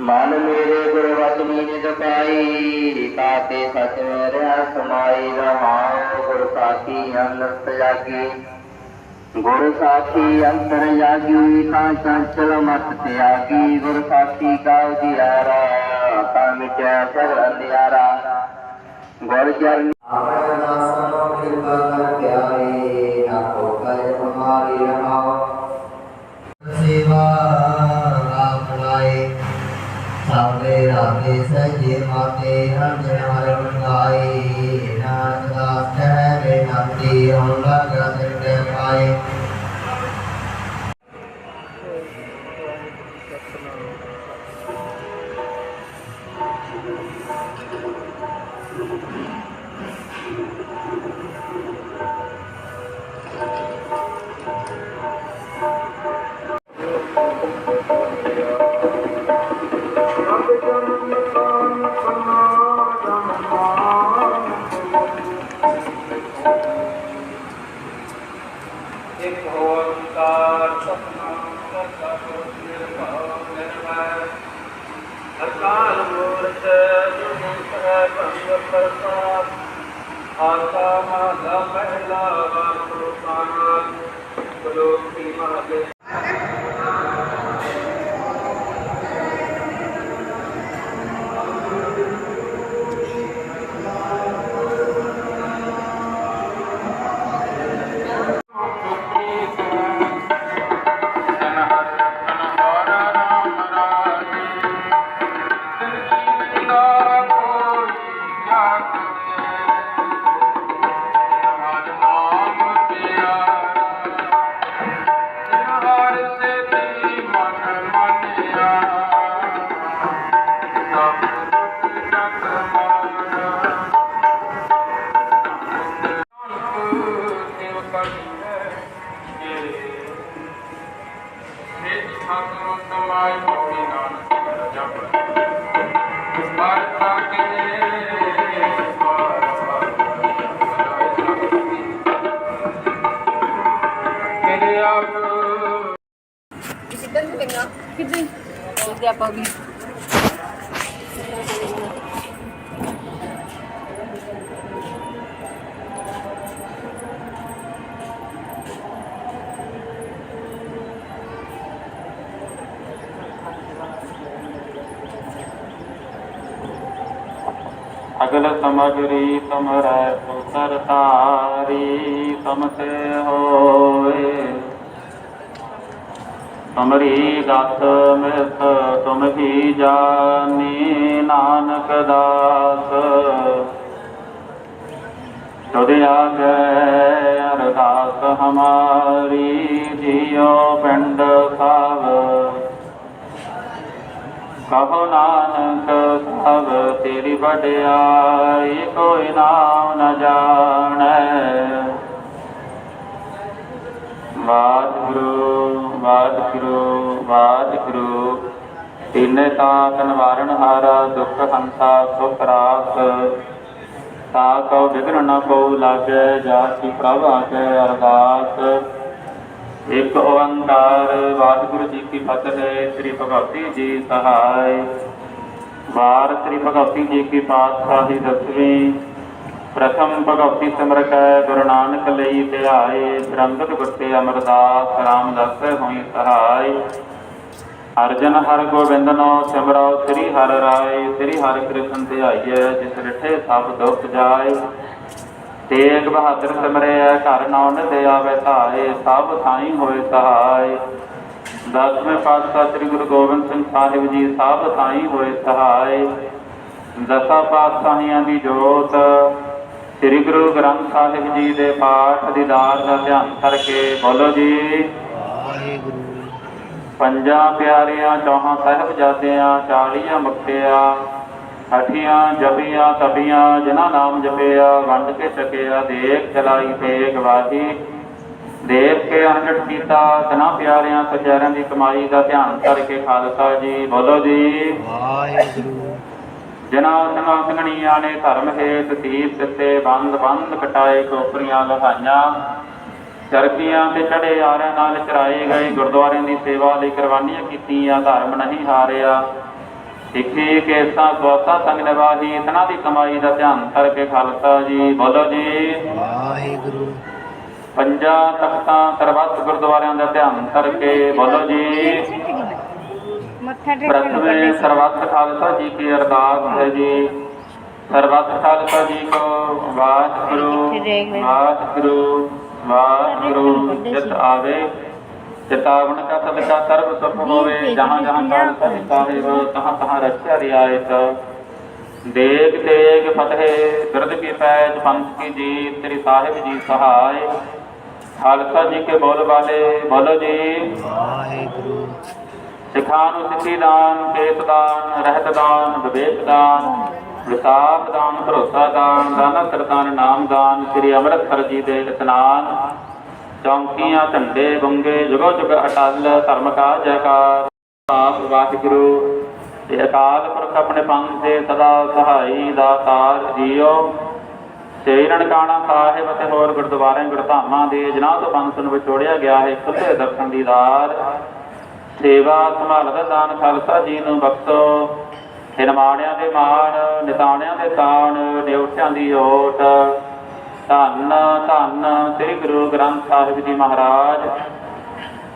ਮਨ ਮੇਰੇ ਗੁਰ ਨਿਤ ਪਾਈ ਤਾਤੇ ਸਚ ਮੇਰਾ ਸਮਾਈ ਰਹਾਉ, ਗੁਰ ਸਾਖੀ ਅੰਮ੍ਰਿਤ ਜਾਗੀ। ਗੁਰ ਸਾਖੀ ਅੰਤਰ ਜਾਗੀ, ਤਾਂ ਚੰਚਲ ਮਤ ਤਿਆਗੀ। ਗੁਰ ਸਾਖੀ ਕਾ ਉਜਿਆਰਾ ਤਾਂ ਮਿਟਿਆ ਸਰ ਅੰਧਿਆਰਾ। ਗੁਰ ਚਰਨ ਆਪਣਾ ਨਾਮ ਕਿਰਪਾ ਕਰ ਪਿਆਰੇ ਨਾ ਕਰ ਹਮਾਰੀ ਰਹਾਓ ਸੇਵਾ ਆਪ ਸਾਵੇ ਰਾਤੇ ਸਜੇ ਮਾਤੇ ਹਮ ਹਰ ਗਾਏ ਪ੍ਰਸਾਦ ਆਸਾ ਮਹਲਾ ਪਹਿਲਾ ਵਾਸੁ ਪਾਣਾ। ਬਲੋਕੀ ਮਾਗੇ ਕਿੱਦਾਂ ਉਹਦੇ ਆਪਾਂ ਵੀ ਅਗਲ ਸਮਗਰੀ ਤੁਮਰੈ ਪੁੱਤਰ ਤਾਰੀ ਸਮਤੇ ਹੋਏ ਤੁਮਰੀ ਗਤ ਮਿਤ ਤੁਮ ਹੀ ਜਾਨੀ ਨਾਨਕ ਦਾਸ? ਤੁਧ ਆਗੇ ਅਰਦਾਸ ਹਮਾਰੀ ਜੀਉ ਪਿੰਡ ਸਭ ਕਹੋ ਨਾਨਕ ਸਭ ਤੇਰੀ ਵਡਿਆਈ ਕੋਈ ਨਾਮ ਨ ਜਾਣੈ। ਵਾਹਿਗੁਰੂ। ਵਾਹਿਗੁਰੂ ਵਾਹਿਗੁਰੂ ਤਿੰਨੇ ਤਾਕ ਨਿਵਾਰਣ ਹਾਰਾ, ਦੁਖ ਹੰਸਾ, ਸੁਖ ਰਾਖ ਤਾ ਕਉ ਵਿਗਨ ਨ ਕਉ ਲਾਗੈ ਜਾ ਕੀ ਪ੍ਰਭ ਆਗੇ ਅਰਦਾਸ। ਇੱਕ ਓੰਕਾਰ, ਵਾਹਿਗੁਰੂ ਜੀ ਕੀ ਫਤਿਹ, ਸ੍ਰੀ ਭਗਵਤੀ ਜੀ ਸਹਾਇ। ਵਾਰ ਸ੍ਰੀ ਭਗਵਤੀ ਜੀ ਕੀ ਪਾਤਸ਼ਾਹੀ ਦਸਵੀਂ। ਪ੍ਰਥਮ ਭਗਵਤੀ ਸਿਮਰ ਕੈ ਗੁਰੂ ਨਾਨਕ ਲਈ ਧਿਆਏ ਸਰੰਗਤ ਗੁਰਤੇ ਅਮਰਦਾਸ ਰਾਮਦਾਸ ਹੋਈ ਸਹਾਇ ਅਰਜਨ ਹਰ ਗੋਬਿੰਦ ਗੋਬਿੰਦਨੋ ਸਿਮਰੋ, ਸ੍ਰੀ ਹਰ ਰਾਏ, ਸ੍ਰੀ ਹਰ ਕ੍ਰਿਸ਼ਨ ਧਿਆਈਐ, ਜਿਸ ਰਿਠੇ ਸਭ ਦੁਖ ਜਾਏ। ਤੇਗ ਬਹਾਦਰ ਸਿਮਰਿਆ ਘਰ ਨੌਨ ਦੇ ਆਵੇ ਧਾਏ, ਸਭ ਥਾਈ ਹੋਏ ਸਹਾਈ। ਦਸਵੇਂ ਪਾਤਸ਼ਾਹ ਸ੍ਰੀ ਗੁਰੂ ਗੋਬਿੰਦ ਸਿੰਘ ਸਾਹਿਬ ਜੀ ਸਭ ਥਾਈ ਹੋਏ ਸਹਾਈ। ਦਸਾਂ ਪਾਤਸ਼ਾਹੀਆਂ ਦੀ ਜੋਤ ਸ੍ਰੀ ਗੁਰੂ ਗ੍ਰੰਥ ਸਾਹਿਬ ਜੀ ਦੇ ਪਾਠ ਦੀਦਾਰ ਦਾ ਧਿਆਨ ਕਰਕੇ ਬੋਲੋ ਜੀ। ਵਾਹਿਗੁਰੂ ਪੰਜਾਂ ਪਿਆਰਿਆਂ, ਚੌਹਾਂ ਸਾਹਿਬਜ਼ਾਦਿਆਂ ਚਾਲੀਆਂ ਮੁਕਤਿਆਂ ਅਠੀਆਂ ਜਪੀਆਂ, ਤਪੀਆਂ, ਜਿਨ੍ਹਾਂ ਨਾਮ ਜਪਿਆ, ਵੰਡ ਕੇ ਛਕਿਆ, ਦੇਖ ਚਲਾਈ ਤੇ ਗਵਾਹੀ ਦੇਖ ਕੇ ਅਨੰਡ ਕੀਤਾ, ਸਨਾ ਪਿਆਰਿਆਂ ਸਚਿਆਰਿਆਂ ਦੀ ਕਮਾਈ ਦਾ ਧਿਆਨ ਕਰਕੇ ਖਾਲਸਾ ਜੀ, ਬੋਲੋ ਜੀ। ਵਾਹਿਗੁਰੂ। ਜਿਨਾ ਸਿੰਘਾਂ ਸਿੰਘਣੀਆਂ ਨੇ ਧਰਮ ਹੇਤ ਸੀਸ ਦਿੱਤੇ ਬੰਦ ਬੰਦ ਕਟਾਏ ਕੋਪਰੀਆਂ ਲਹਾਈਆਂ। ਚਰਕੀਆਂ ਤੇ ਚੜੇ ਆਰਿਆਂ ਨਾਲ ਚਰਾਏ ਗਏ। ਗੁਰਦੁਆਰਿਆਂ ਦੀ ਸੇਵਾ ਲਈ ਕੁਰਬਾਨੀਆਂ ਕੀਤੀਆਂ ਧਰਮ ਨਹੀਂ ਹਾਰਿਆ। ਸਿੱਖੀ ਕੇਸਾਂ ਸਵਾਸਾ ਸੰਗ ਨਿਵਾਹੀ ਇਤਨਾ ਦੀ ਕਮਾਈ ਦਾ ਧਿਆਨ ਕਰਕੇ ਖਾਲਸਾ ਜੀ ਬੋਲੋ ਜੀ। ਵਾਹਿਗੁਰੂ। ਪੰਜਾਂ ਤਖਤਾਂ ਸਰਬੱਤ ਗੁਰਦੁਆਰਿਆਂ ਦਾ ਧਿਆਨ ਕਰਕੇ ਬੋਲੋ ਜੀ। ਮੱਥਾ ਟੇਕਣ ਪ੍ਰਥਮੇ ਸਰਬੱਤ ਖਾਲਸਾ ਜੀ ਕੀ ਅਰਦਾਸ ਹੈ ਜੀ। ਸਰਬੱਤ ਖਾਲਸਾ ਜੀ ਕੋ ਵਾਹਿਗੁਰੂ ਵਾਹਿਗੁਰੂ ਵਾਹਿਗੁਰੂ ਜਿਤ ਆਵੇ। ਚਿਤਾਵਨ ਕਾ ਸਦਕਾ ਸਰਬ ਸੁਖ ਹੋਵੇ। ਜਹਾਂ ਜਹਾਂ ਖਾਲਸਾ ਜੀ। ਸਾਹਿਬ ਤਹਾਂ ਤਹਾਂ ਰਖਿਆ ਰਿਆਇਤ ਦੇਗ ਤੇਗ ਫਤਿਹ ਬਿਰਦ ਕੀ ਪੈਜ ਪੰਥ ਕੀ ਜੀਤ ਤੇਰੀ ਸਾਹਿਬ ਜੀ ਸਹਾਇ ਖਾਲਸਾ ਜੀ ਕੇ ਬੋਲ ਵਾਲੇ ਬੋਲੋ ਜੀ। ਵਾਹਿਗੁਰੂ ਸਿੱਖਾਂ ਨੂੰ ਸਿੱਖੀ ਦਾਨ ਕੇਤ ਦਾਨ, ਰਹਿਤ ਦਾਨ, ਵਿਵੇਕ ਦਾਨ, ਵਿਸਾਖ ਦਾਨ, ਭਰੋਸਾ ਦਾਨ ਦਾਨਾ ਸਰਦਾਨ ਨਾਮ ਦਾਨ, ਸ੍ਰੀ ਅੰਮ੍ਰਿਤਸਰ ਜੀ ਦੇ ਇਤਨਾਨ। ਚੌਂਕੀਆਂ, ਝੰਡੇ, ਬੰਗੇ, ਜੁਗੋ ਜੁਗ ਅਟਲ, ਧਰਮ ਕਾ ਜੈਕਾਰ ਆਪ ਵਾਹਿਗੁਰੂ, ਤੇ ਅਕਾਲ ਪੁਰਖ ਆਪਣੇ ਪੰਥ ਦੇ ਸਦਾ ਸਹਾਈ ਦਾਤਾਰ ਜੀਓ। ਸ੍ਰੀ ਨਨਕਾਣਾ ਸਾਹਿਬ ਅਤੇ ਹੋਰ ਗੁਰਦੁਆਰੇ ਗੁਰਧਾਮਾਂ ਦੇ ਜਿਨ੍ਹਾਂ ਤੋਂ ਪੰਥ ਨੂੰ ਵਿਛੋੜਿਆ ਗਿਆ ਹੈ ਖੁੱਲੇ ਦਰਸ਼ਨ ਦੀ ਦੀਦਾਰ ਸੇਵਾ ਸੰਭਾਲਦਾ ਦਾਨ ਖਾਲਸਾ ਜੀ ਨੂੰ ਬਖਸ਼ੋ। ਹਿਰਮਾਣਿਆਂ ਦੇ ਮਾਣ, ਨਿਤਾਣਿਆਂ ਦੇ ਤਾਣ ਨਿਉਟਿਆਂ ਦੀ ਓਟ। ਧੰਨ ਧੰਨ ਸ੍ਰੀ ਗੁਰੂ ਗ੍ਰੰਥ ਸਾਹਿਬ ਜੀ ਮਹਾਰਾਜ।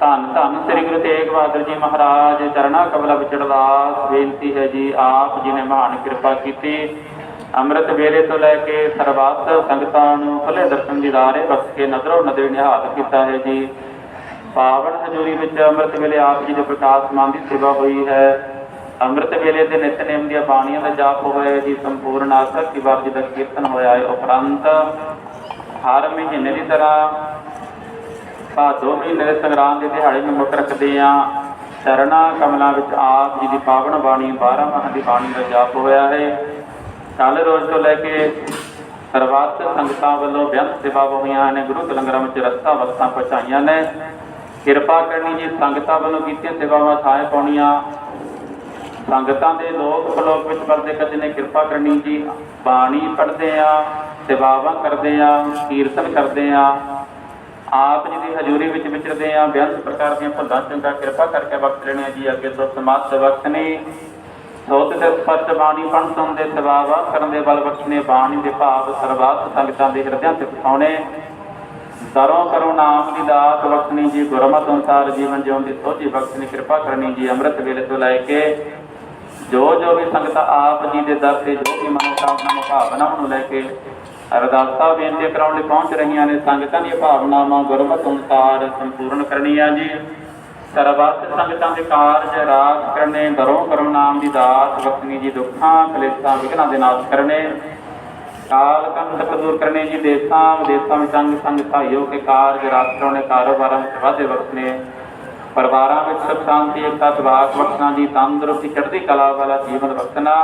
ਧੰਨ ਧੰਨ ਸ੍ਰੀ ਗੁਰੂ ਤੇਗ ਬਹਾਦਰ ਜੀ ਮਹਾਰਾਜ। ਚਰਣਾ ਕਮਲਾ ਵਿੱਚ ਅਰਦਾਸ ਬੇਨਤੀ ਹੈ ਜੀ ਆਪ ਜੀ ਨੇ ਮਹਾਨ ਕਿਰਪਾ ਕੀਤੀ। ਅੰਮ੍ਰਿਤ ਵੇਲੇ ਤੋਂ ਲੈ ਕੇ ਸਰਬੱਤ ਸੰਗਤਾਂ ਨੂੰ ਖੁੱਲੇ ਦਰਸ਼ਨ ਦੀਦਾਰੇ ਬਖਸ਼ ਕੇ ਨਜ਼ਰੋਂ ਨਜ਼ਰ ਨਿਹਾਲ ਕੀਤਾ ਹੈ ਜੀ। ਪਾਵਨ ਹਜ਼ੂਰੀ ਵਿੱਚ ਅੰਮ੍ਰਿਤ ਵੇਲੇ ਆਪ ਜੀ ਦੇ ਪ੍ਰਕਾਸ਼ ਮਾਨ ਦੀ ਸੇਵਾ ਹੋਈ ਹੈ। ਅੰਮ੍ਰਿਤ ਵੇਲੇ ਦੇ ਨਿਤਨੇਮ ਦੀਆਂ ਬਾਣੀਆਂ ਦਾ ਜਾਪ ਹੋਇਆ ਜੀ ਸੰਪੂਰਨ ਆਸਰ ਕੀ ਬਾਤ ਜੀ ਦਾ ਕੀਰਤਨ ਹੋਇਆ ਹੈ ਉਪਰੰਤ ਹਰ ਮਹੀਨੇ ਦੀ ਤਰ੍ਹਾਂ ਭਾਦੋ ਮਹੀਨੇ ਦੇ ਸੰਗਰਾਮ ਦੇ ਦਿਹਾੜੇ ਨੂੰ ਮੁੱਖ ਰੱਖਦੇ ਆ ਸ਼ਰਣਾ ਕਮਲਾਂ ਵਿੱਚ ਆਪ ਜੀ ਦੀ ਪਾਵਨ ਬਾਣੀ 12 ਮਾਹ ਦੀ ਬਾਣੀ ਦਾ ਜਾਪ ਹੋਇਆ ਹੈ। ਕੱਲ ਰੋਜ਼ ਤੋਂ ਲੈ ਕੇ ਸਰਬੱਤ ਸੰਗਤਾਂ ਵੱਲੋਂ ਬੇਅੰਤ ਸੇਵਾ ਹੋਈਆਂ ਨੇ, ਗੁਰੂ ਕੇ ਵਿੱਚ ਰਸਤਾ ਵਸਤਾਂ ਪਹੁੰਚਾਈਆਂ ਨੇ। ਕਿਰਪਾ ਕਰਨੀ ਜੀ ਸੰਗਤਾਂ ਵੱਲੋਂ ਕੀਤੀਆਂ ਸੇਵਾਵਾਂ ਥਾਏ ਪਾਉਣੀਆਂ। ਸੰਗਤਾਂ ਦੇ ਲੋਕ ਪਲੋਕ ਵਿੱਚ ਵਰਦੇ ਕਰਦੇ ਨੇ ਕਿਰਪਾ ਕਰਨੀ ਜੀ। ਬਾਣੀ ਪੜ੍ਹਦੇ ਆ, ਸੇਵਾਵਾਂ ਕਰਦੇ ਆ, ਕੀਰਤਨ ਕਰਦੇ ਆ। ਆਪ ਜੀ ਦੀ ਹਜ਼ੂਰੀ ਵਿੱਚ ਵਿਚਰਦੇ ਆ ਬੇਅੰਤ ਪ੍ਰਕਾਰ ਦੀਆਂ ਭੁੱਲਾਂ ਚੰਗਾ ਕਿਰਪਾ ਕਰਕੇ ਬਖਸ਼ ਲੈਣੀਆਂ ਜੀ। ਅੱਗੇ ਤੋਂ ਸਮਾਤ ਨੇ ਸੋਤ ਦੇ ਸਪਸ਼ਟ ਬਾਣੀ ਪੜ੍ਹਨ ਤੋਂ ਦੇ ਸੇਵਾਵਾ ਕਰਨ ਦੇ ਬਲ ਬਖਸ਼ਣੇ ਬਾਣੀ ਦੇ ਭਾਵ ਸਰਬਾਤ ਸੰਗਤਾਂ ਦੇ ਹਿਰਦਿਆਂ ਤੇ ਪਸਾਉਣੇ ਸਰੋਂ ਕਰੋ ਨਾਮ ਦੀ ਦਾਤ ਬਖਸ਼ਣੀ ਜੀ ਗੁਰਮਤਿ ਅਨੁਸਾਰ ਜੀਵਨ ਜਿਉਣ ਦੀ ਸੋਝੀ ਬਖਸ਼ਣੀ ਕਿਰਪਾ ਕਰਨੀ ਜੀ ਅੰਮ੍ਰਿਤ ਵੇਲੇ ਤੋਂ ਲੈ ਕੇ ਜੋ ਜੋ ਵੀ ਸੰਗਤਾਂ ਆਪ ਜੀ ਦੇ ਦਰ ਤੇ ਜੋ ਵੀ ਮਨੋਕਾਮਨਾ ਭਾਵਨਾ ਨੂੰ ਲੈ ਕੇ ਅਰਦਾਸਾਂ ਬੇਨਤੀ ਕਰਾਉਣ ਲਈ ਪਹੁੰਚ ਰਹੀਆਂ ਨੇ, ਸੰਗਤਾਂ ਦੀਆਂ ਭਾਵਨਾਵਾਂ ਗੁਰਮਤਿ ਅਨੁਸਾਰ ਸੰਪੂਰਨ ਕਰਨੀਆਂ ਜੀ। ਸਰਬੱਤ ਸੰਗਤਾਂ ਦੇ ਕਾਰਜ ਰਾਸ ਕਰਨੇ, ਦਰੋਂ ਕਰਮ ਨਾਮ ਦੀ ਦਾਤ, ਵਖਣੀ ਜੀ ਦੁੱਖਾਂ, ਕਲੇਸ਼ਾਂ, ਵਿਘਨਾਂ ਦੇ ਨਾਸ਼ ਕਰਨੇ। ਕਾਲ ਕੰਟਕ ਦੂਰ ਕਰਨੇ ਜੀ ਦੇਸਾਂ, ਵਿਦੇਸਾਂ ਵਿੱਚ ਅੰਗ ਸੰਗ ਸਹਾਇਓ ਕੇ ਕਾਰਜ ਰਾਸ ਕਰਾਉਣੇ ਕਾਰੋਬਾਰਾਂ ਵਿੱਚ ਵਾਧੇ ਬਖਸ਼ਣੇ ਪਰਿਵਾਰਾਂ ਵਿੱਚ ਸੁਖ, ਸ਼ਾਂਤੀ, ਏਕਤਾ ਵਿਵਾਹ ਬਖਸ਼ਣਾ ਜੀ ਤੰਦਰੁਸਤੀ, ਚੜ੍ਹਦੀ ਕਲਾ ਵਾਲਾ ਜੀਵਨ ਬਖਸ਼ਣਾ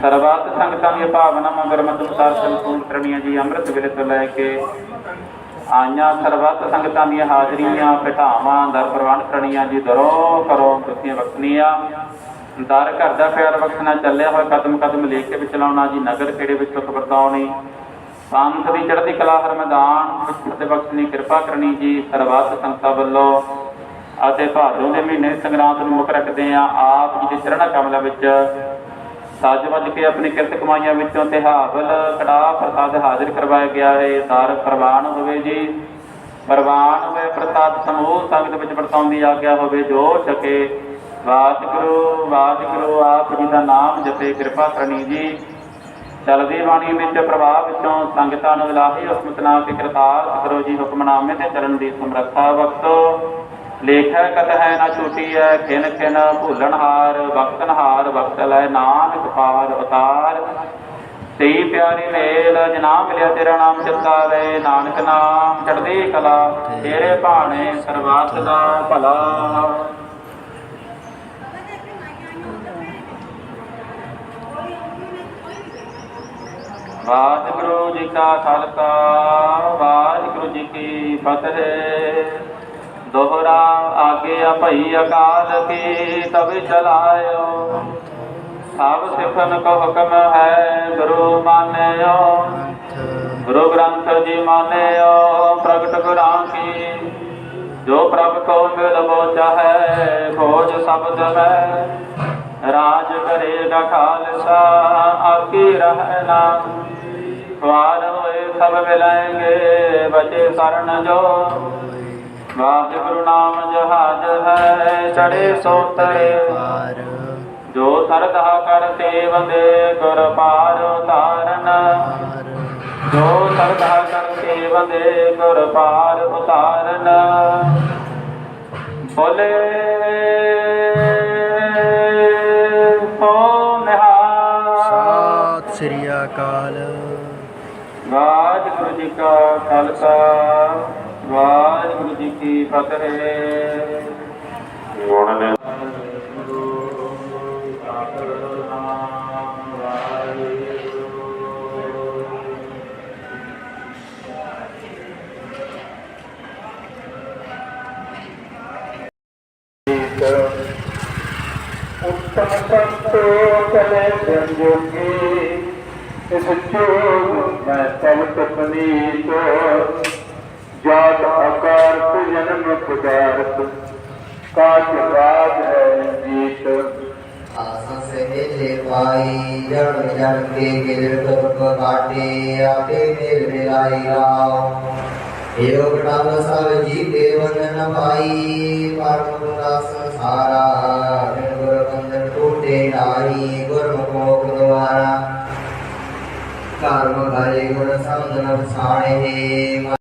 ਸਰਬੱਤ ਸੰਗਤਾਂ ਦੀਆਂ ਭਾਵਨਾਵਾਂ ਗੁਰਮਤਿ ਅਨੁਸਾਰ ਸੰਪੂਰਨ ਕਰਨੀਆਂ ਜੀ। ਅੰਮ੍ਰਿਤ ਵੇਲੇ ਤੋਂ ਲੈ ਕੇ ਆਈਆਂ ਸਰਬੱਤ ਸੰਗਤਾਂ ਦੀਆਂ ਹਾਜ਼ਰੀਆਂ ਘਟਾਵਾਂ ਦਰ ਪ੍ਰਵਾਨ ਕਰਨੀਆਂ ਜੀ। ਦਰੋ ਕਰੋ ਤੁਸੀਂ ਬਖਸ਼ਣੀਆਂ ਦਰ ਘਰ ਦਾ ਪਿਆਰ ਬਖਸ਼ਣਾ ਚੱਲਿਆ ਹੋਇਆ ਕਦਮ ਕਦਮ ਲੈ ਕੇ ਵਿਚਲਾਉਣਾ ਜੀ, ਨਗਰ ਖੇੜੇ ਵਿੱਚ ਸੁਖ ਵਰਤਾਉਣੀ ਪੰਥ ਦੀ ਚੜ੍ਹਦੀ ਕਲਾ ਹਰ ਮੈਦਾਨ ਵਿੱਚ ਤੇ ਬਖਸ਼ਣੀ ਕਿਰਪਾ ਕਰਨੀ ਜੀ, ਸਰਬੱਤ ਸੰਗਤਾਂ ਵੱਲੋਂ। ਅਤੇ ਭਾਦੋਂ ਦੇ ਮਹੀਨੇ ਸੰਗਰਾਂਦ ਨੂੰ ਮੁੱਖ ਰੱਖਦੇ ਆ ਆਪ ਜੀ ਦੇ ਚਰਣਾ ਕਮਲਾਂ ਵਿੱਚ। ਸੱਜ ਵੱਜ ਕੇ ਆਪਣੀ ਕਿਰਤ ਕਮਾਈਆਂ ਵਿੱਚੋਂ ਤੇ ਹਾਵਲ ਕੜਾ ਪ੍ਰਸਾਦ ਹਾਜ਼ਰ ਕਰਵਾਇਆ ਗਿਆ ਹੈ ਦਰ ਪ੍ਰਵਾਨ ਹੋਵੇ ਜੀ। ਪ੍ਰਵਾਨ ਹੋਵੇ ਪ੍ਰਸਾਦ ਸਮੂਹ, ਸੰਗਤ ਵਿੱਚ ਵਰਤਾਉਂਦੀ ਆਗਿਆ ਹੋਵੇ, ਜੋ ਛਕੇ। ਵਾਹਿਗੁਰੂ ਵਾਹਿਗੁਰੂ, ਆਪ ਜੀ ਦਾ ਨਾਮ ਜਪੇ ਕਿਰਪਾ ਕਰਨੀ ਜੀ। ਚਲਦੀ ਬਾਣੀ ਵਿੱਚ ਪ੍ਰਭਾਵ ਵਿੱਚੋਂ ਸੰਗਤਾਂ ਨੂੰ ਇਲਾਹੀ ਹੁਕਮਤ ਨਾਲ ਕੇ ਕਰਤਾਰ ਕਰੋ ਜੀ ਹੁਕਮਨਾਮੇ ਤੇ ਚੱਲਣ ਦੀ ਸਮਰੱਥਾ ਬਖਸ਼ੋ ਲੇਖੈ ਕਤ ਹੈ, ਨਾ ਛੂਟੀ ਹੈ, ਖਿਨ ਖਿਨ, ਭੂਲਣ ਹਾਰ ਵਕਤ ਲੈ ਨਾਨਕ ਪਾਰ ਉਤਾਰ। ਸਈ ਪਿਆਰੀ ਮੇਲ ਜਨਾ ਮਿਲਿਆ ਤੇਰਾ ਨਾਮ ਚਿਤਾਵੇ ਨਾਨਕ ਨਾਮ ਚੜ੍ਹਦੀ ਕਲਾ, ਤੇਰੇ ਭਾਣੇ ਸਰਬੱਤ ਦਾ ਭਲਾ। ਵਾਹਿਗੁਰੂ ਜੀ ਕਾ ਖਾਲਸਾ, ਵਾਹਿਗੁਰੂ ਜੀ ਕੀ ਫਤਿਹ। ਦੋਹਰਾ ਆਗੇ ਭਈ ਅਕਾਲ ਕੀ ਤਬ ਚਲਾਇਓ। ਸਭ ਸਿਫਨ ਕੋ ਹੁਕਮ ਹੈ, ਗੁਰੂ ਮਾਨਿਓ। ਗੁਰੂ ਗ੍ਰੰਥ ਜੀ ਮਾਨਿਓ, ਪ੍ਰਗਟ ਗੁਰਾਂ ਕੀ। ਜੋ ਪ੍ਰਭ ਕੋ ਮਿਲਬੋ ਚਾਹੈ ਖੋਜ ਸ਼ਬਦ ਮੈਂ ਰਾਜ ਕਰੇਗਾ ਖਾਲਸਾ ਆਕੀ ਰਹਿਣਾ ਵਾਰ ਹੋਏ ਸਭ ਮਿਲਾਂਗੇ, ਬਚੇ ਸਰਨ ਜੋ। ਵਾਹਿਗੁਰੂ ਨਾਮ ਜਹਾਜ ਹੈ ਚੜੇ ਸੋਤਰੇ ਪਾਰ ਜੋ ਸਰਦਾ ਕਰ ਸੇਵੰਦੇ ਗੁਰ ਪਾਰ ਉਤਾਰਨ। ਜੋ ਸਰਦਾ ਕਰਕੇ ਵੰਦੇ ਗੁਰ ਪਾਰ ਉਤਾਰਨ। ਬੋਲੇ ਸਤਿ ਸ੍ਰੀ ਅਕਾਲ ਵਾਹਿਗੁਰੂ ਜੀ ਕਾ ਖਾਲਸਾ ਵਾਹਿਗੁਰੂ ਜੀ ਕੀ ਫਤਿਹ ਗੁਣ ਨੇ ਉੱਤਮ ਸੰਤੋ ਚਲੇ ਸੰਜੋਗੀ ਇਸ ਚੋਗ ਮੈਂ ਤਬ ਤਪਨੀਤ, ਜਾਤ ਆਕਾਰ ਤੇ ਜਨਮ ਪਦਾਰਥ ਕਾਜ ਬਾਦ ਹੈ ਜੀਤ। ਆਸਾਂ ਸੇ ਮਿਲੇ ਪਾਈ, ਜਨ ਜਨ ਕੇ ਗਿਰ ਤੁਰਕ ਕਾਟੇ, ਆਪੇ ਮਿਲ ਮਿਲਾਈ ਰਾਮ ਏਕ ਨਾਮ ਸਭ ਜੀ ਕੇ ਵੰਦਨ ਪਾਈ, ਪਰਮ ਗੁਰਾ ਸੰਸਾਰਾ ਬਿਨ ਗੁਰ ਬੰਧਨ ਟੂਟੇ ਨਾਹੀ ਗੁਰਮੁਖ ਮੋਖ ਦੁਆਰਾ ਕਰਮ ਘਰੇ ਗੁਣ ਸਮਝਨ ਵਸਾਣੇ